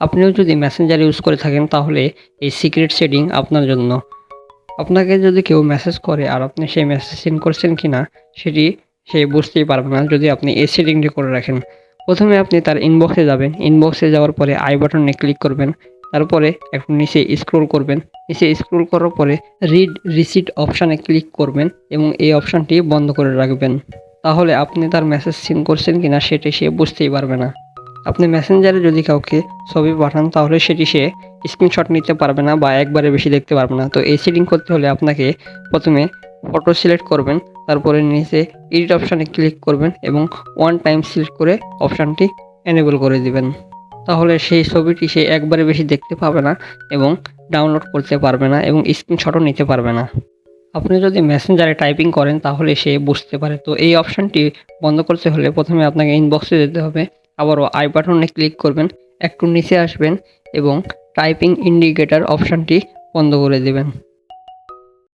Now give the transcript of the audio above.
আপনিও যদি Messenger use করে থাকেন তাহলে এই সিক্রেট সেটিং আপনার জন্য। আপনাকে যদি কেউ মেসেজ করে আর আপনি সেই মেসেজ সেন্ড করছেন কি না সেটি সে বুঝতেই পারবে না যদি আপনি এই সেটিংটি করে রাখেন। প্রথমে আপনি তার ইনবক্সে যাবেন। ইনবক্সে যাওয়ার পরে আই বাটনে ক্লিক করবেন। তারপরে একটু নিচে স্ক্রোল করবেন। নিচে স্ক্রোল করার পরে রিড রিসিট অপশানে ক্লিক করবেন এবং এই অপশানটি বন্ধ করে রাখবেন। তাহলে আপনি তার মেসেজ সিন করছেন কিনা সেটি সে বুঝতেই পারবে না। আপনি মেসেঞ্জারে যদি কাউকে ছবি পাঠান, তাহলে সেটি সে স্ক্রিনশট নিতে পারবে না বা একবারে বেশি দেখতে পারবে না। তো এই সেটিং করতে হলে আপনাকে প্রথমে ফটো সিলেক্ট করবেন, তারপরে নিচে এডিট অপশানে ক্লিক করবেন এবং ওয়ান টাইম সিলেক্ট করে অপশানটি এনেবল করে দিবেন। তাহলে সেই ছবিটি সে একবারে বেশি দেখতে পাবে না এবং ডাউনলোড করতে পারবে না এবং স্ক্রিনশটও নিতে পারবে না। আপনি যদি মেসেঞ্জারে টাইপিং করেন, তাহলে সে বুঝতে পারে। তো এই অপশানটি বন্ধ করতে হলে প্রথমে আপনাকে ইনবক্সে যেতে হবে। আবারও আই বাটনে ক্লিক করবেন, একটু নিচে আসবেন এবং টাইপিং ইন্ডিকেটার অপশানটি বন্ধ করে দেবেন।